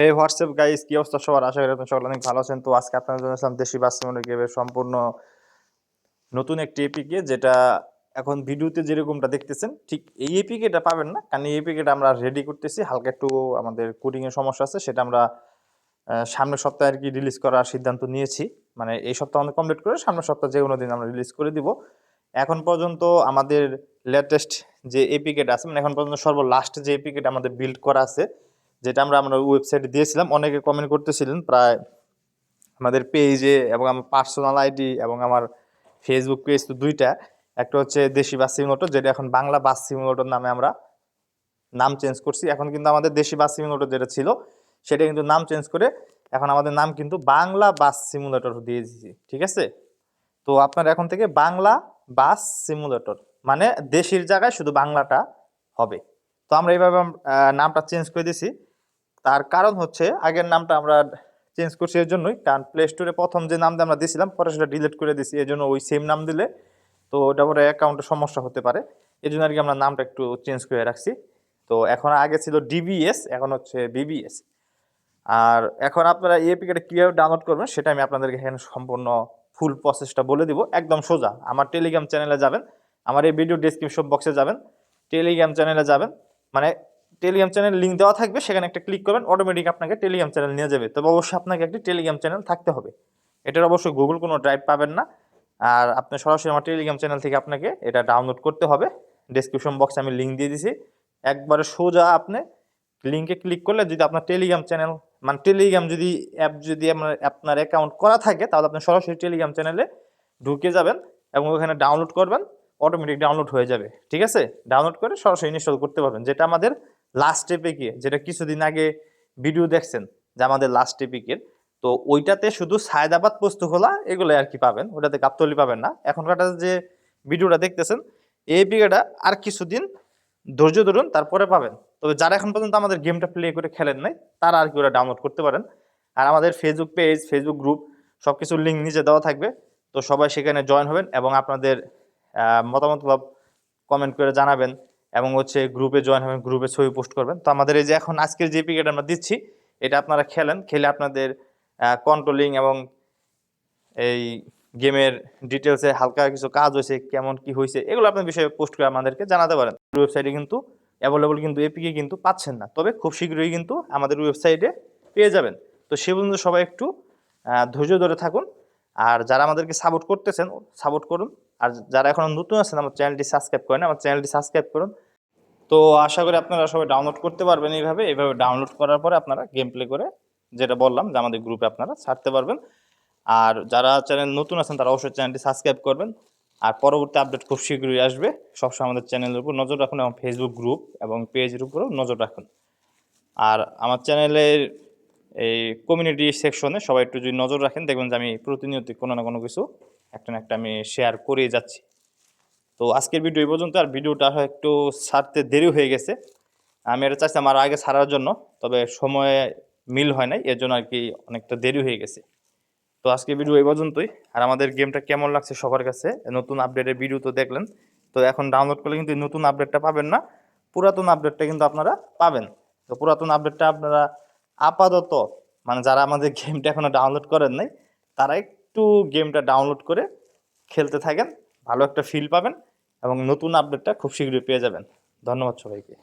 হে WhatsApp guys কি অবস্থা সবার? আশা করি সকলে অনেক ভালো আছেন। তো আজকে আপনাদের জন্য আসলাম দেশি বাস্তবনের গেমের সম্পূর্ণ নতুন একটি এপিকে যেটা এখন ভিডিওতে যেরকমটা দেখতেছেন, ঠিক এই এপিকেটা পাবেন না, কারণ এই এপিকেটা আমরা রেডি করতেছি। হালকা একটু আমাদের কোডিং এর সমস্যা আছে, সেটা আমরা সামনের সপ্তাহে আর কি রিলিজ করার সিদ্ধান্ত নিয়েছি। মানে এই সপ্তাহ আমাদের কমপ্লিট করে সামনের সপ্তাহে যে কোনো দিন আমরা রিলিজ করে দিব। এখন পর্যন্ত আমাদের লেটেস্ট যে এপিকেট আছে মানে এখন পর্যন্ত সর্ব লাস্ট যে এপিকেট আমাদের বিল্ড করা আছে যেটা আমরা আমরা ওয়েবসাইটে দিয়েছিলাম, অনেকে কমেন্ট করতেছিলেন প্রায় আমাদের পেজে এবং আমার পার্সোনাল আইডি এবং আমার ফেসবুক পেজ তো দুইটা। একটা হচ্ছে দেশি বাস সিমোটো যেটা এখন বাংলা বাস সিমোটোর নামে আমরা নাম চেঞ্জ করছি। এখন কিন্তু আমাদের দেশি বাস সিমুলেটর যেটা ছিল, সেটা কিন্তু নাম চেঞ্জ করে এখন আমাদের নাম কিন্তু বাংলা বাস সিমুলেটর দিয়ে দিয়েছি, ঠিক আছে? তো আপনার এখন থেকে বাংলা বাস সিমুলেটর মানে দেশের জায়গায় শুধু বাংলাটা হবে। তো আমরা এইভাবে নামটা চেঞ্জ করে দিয়েছি। তার কারণ হচ্ছে আগের নামটা আমরা চেঞ্জ করছি এর জন্যই কারণ প্লে স্টোরে প্রথম যে নামটা আমরা দিয়েছিলাম পরে সেটা ডিলিট করে দিয়েছি এই জন্য ওই সেম নাম দিলে তো ওটা পরে অ্যাকাউন্টে সমস্যা হতে পারে। এই জন্য আর কি আমরা নামটা একটু চেঞ্জ করে রাখছি। তো এখন আগে ছিল ডিবিএস এখন হচ্ছে বিবিএস আর এখন আপনারা এই এপিকেটা কীভাবে ডাউনলোড করবেন, সেটা আমি আপনাদেরকে এখানে সম্পূর্ণ ফুল প্রসেসটা বলে দিব, একদম সোজা। আমার টেলিগ্রাম চ্যানেলে যাবেন, আমার এই ভিডিও ডিসক্রিপশন বক্সে যাবেন টেলিগ্রাম চ্যানেলে যাবেন মানে টেলিগ্রাম চ্যানেল লিঙ্ক দেওয়া থাকবে, সেখানে একটা ক্লিক করবেন অটোমেটিক আপনাকে টেলিগ্রাম চ্যানেল নিয়ে যাবে। তবে অবশ্যই আপনাকে একটি টেলিগ্রাম চ্যানেল থাকতে হবে। এটার অবশ্যই গুগল কোনো ড্রাইভ পাবেন না। আর আপনি সরাসরি আমার টেলিগ্রাম চ্যানেল থেকে আপনাকে এটা ডাউনলোড করতে হবে। ডিসক্রিপশন বক্সে আমি লিঙ্ক দিয়ে দিছি। একবারে সোজা আপনি লিঙ্কে ক্লিক করলে যদি আপনার টেলিগ্রাম চ্যানেল মানে টেলিগ্রাম যদি অ্যাপ যদি আপনার আপনার অ্যাকাউন্ট করা থাকে, তাহলে আপনি সরাসরি টেলিগ্রাম চ্যানেলে ঢুকে যাবেন এবং ওখানে ডাউনলোড করবেন অটোমেটিক ডাউনলোড হয়ে যাবে। ঠিক আছে? ডাউনলোড করে সরাসরি ইনস্টল করতে পারবেন, যেটা আমাদের লাস্ট এপিকে যেটা কিছুদিন আগে ভিডিও দেখছেন যে আমাদের লাস্ট এপিকের তো ওইটাতে শুধু সায়দাবাদ পোস্তখোলা এগুলো আর কি পাবেন, ওটাতে গাবতলি পাবেন না। এখনকার যে ভিডিওটা দেখতেছেন, এই এপিকেটা আর কিছুদিন ধৈর্য ধরুন, তারপরে পাবেন। তবে যারা এখন পর্যন্ত আমাদের গেমটা প্লে করে খেলেন নাই, তারা আর কি ওরা ডাউনলোড করতে পারেন। আর আমাদের ফেসবুক পেজ ফেসবুক গ্রুপ সব কিছুর লিঙ্ক নিচে দেওয়া থাকবে। তো সবাই সেখানে জয়েন হবেন এবং আপনাদের মতামত কমেন্ট করে জানাবেন। এবং হচ্ছে গ্রুপে জয়েন হবেন গ্রুপে ছবি পোস্ট করবেন। তো আমাদের এই যে এখন আজকের যে পিকেট আমরা দিচ্ছি, এটা আপনারা খেলেন। খেলে আপনাদের কন্ট্রোলিং এবং এই গেমের ডিটেলসে হালকা কিছু কাজ হয়েছে, কেমন কি হয়েছে, এগুলো আপনার বিষয়ে পোস্ট করে আমাদেরকে জানাতে পারেন। ওয়েবসাইটে কিন্তু অ্যাভেলেবল কিন্তু এপিকে কিন্তু পাচ্ছেন না। তবে খুব শীঘ্রই কিন্তু আমাদের ওয়েবসাইটে পেয়ে যাবেন। তো সে পর্যন্ত সবাই একটু ধৈর্য ধরে থাকুন। আর যারা আমাদেরকে সাপোর্ট করতেছেন সাপোর্ট করুন। আর যারা এখন নতুন আছেন, আমার চ্যানেলটি সাবস্ক্রাইব করেন, আমার চ্যানেলটি সাবস্ক্রাইব করুন। তো আশা করি আপনারা সবাই ডাউনলোড করতে পারবেন এইভাবে। এইভাবে ডাউনলোড করার পরে আপনারা গেম প্লে করে যেটা বললাম, যে আমাদের গ্রুপে আপনারা ছাড়তে পারবেন। আর যারা চ্যানেল নতুন আছেন, তারা অবশ্যই চ্যানেলটি সাবস্ক্রাইব করবেন। আর পরবর্তী আপডেট খুব শীঘ্রই আসবে। সবসময় আমাদের চ্যানেলের উপর নজর রাখুন এবং ফেসবুক গ্রুপ এবং পেজের উপরও নজর রাখুন। আর আমার চ্যানেলের এই কমিউনিটি সেকশনে সবাই একটু যদি নজর রাখেন, দেখবেন যে আমি প্রতিনিয়ত কোনো না কোনো কিছু একটা না একটা আমি শেয়ার করে যাচ্ছি। তো আজকের ভিডিও এই পর্যন্ত, আর ভিডিওটা একটু ছাড়তে দেরি হয়ে গেছে। আমি এটা চাইছি আমার আগে ছাড়ার জন্য, তবে সময়ে মিল হয় নাই, এর জন্য আর কি অনেকটা দেরি হয়ে গেছে। তো আজকে ভিডিও এই পর্যন্তই, আর আমাদের গেমটা কেমন লাগছে সবার কাছে, নতুন আপডেটের ভিডিও তো দেখলেন। তো এখন ডাউনলোড করলে কিন্তু নতুন আপডেটটা পাবেন না, পুরাতন আপডেটটা কিন্তু আপনারা পাবেন। তো পুরাতন আপডেটটা আপনারা আপাতত মানে যারা আমাদের গেমটা এখনও ডাউনলোড করেন নাই, তারা একটু গেমটা ডাউনলোড করে খেলতে থাকেন, ভালো একটা ফিল পাবেন এবং নতুন আপডেটটা খুব শীঘ্রই পেয়ে যাবেন। ধন্যবাদ সবাইকে।